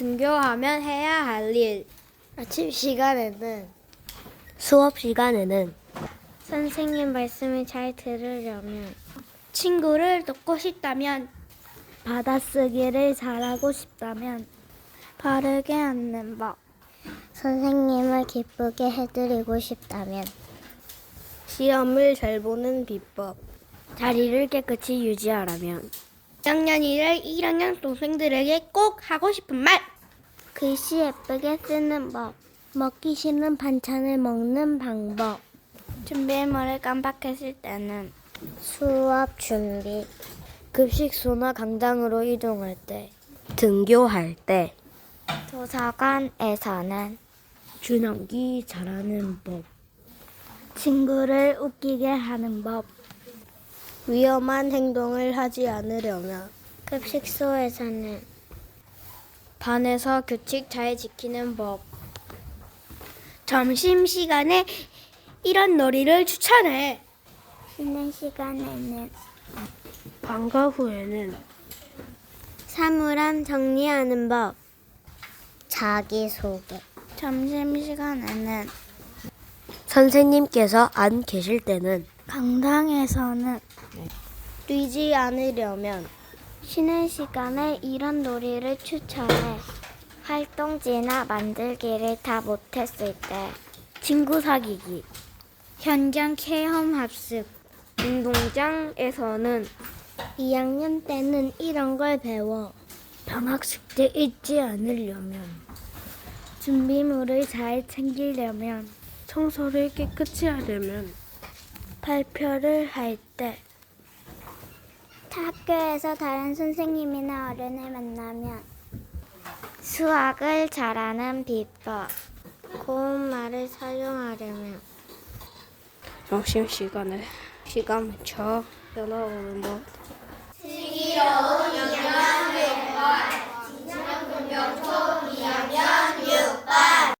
등교하면 해야 할 일. 아침 시간에는 수업 시간에는 선생님 말씀을 잘 들으려면 친구를 돕고 싶다면 받아쓰기를 잘하고 싶다면 바르게 앉는 법. 선생님을 기쁘게 해드리고 싶다면 시험을 잘 보는 비법. 자리를 깨끗이 유지하라면 1학년 1을 1학년 동생들에게 꼭 하고 싶은 말 글씨 예쁘게 쓰는 법 먹기 싫은 반찬을 먹는 방법. 준비물을 깜빡했을 때는 수업 준비 급식소나 강당으로 이동할 때 등교할 때. 도서관에서는 줄넘기 잘하는 법. 친구를 웃기게 하는 법. 위험한 행동을 하지 않으려면 급식소에서는 반에서 규칙 잘 지키는 법. 점심 시간에 이런 놀이를 추천해. 쉬는 시간에는 방과 후에는 사물함 정리하는 법 자기소개 점심 시간에는 선생님께서 안 계실 때는 강당에서는 뛰지 않으려면 쉬는 시간에 이런 놀이를 추천해. 활동지나 만들기를 다 못했을 때. 친구 사귀기. 현장 체험 합숙 운동장에서는 2학년 때는 이런 걸 배워. 방학 숙제 잊지 않으려면. 준비물을 잘 챙기려면. 청소를 깨끗이 하려면. 발표를 할 때 학교에서 다른 선생님이나 어른을 만나면 수학을 잘하는 비법 고운 말을 사용하려면 점심 시간에 시간 맞춰 전화 오는 법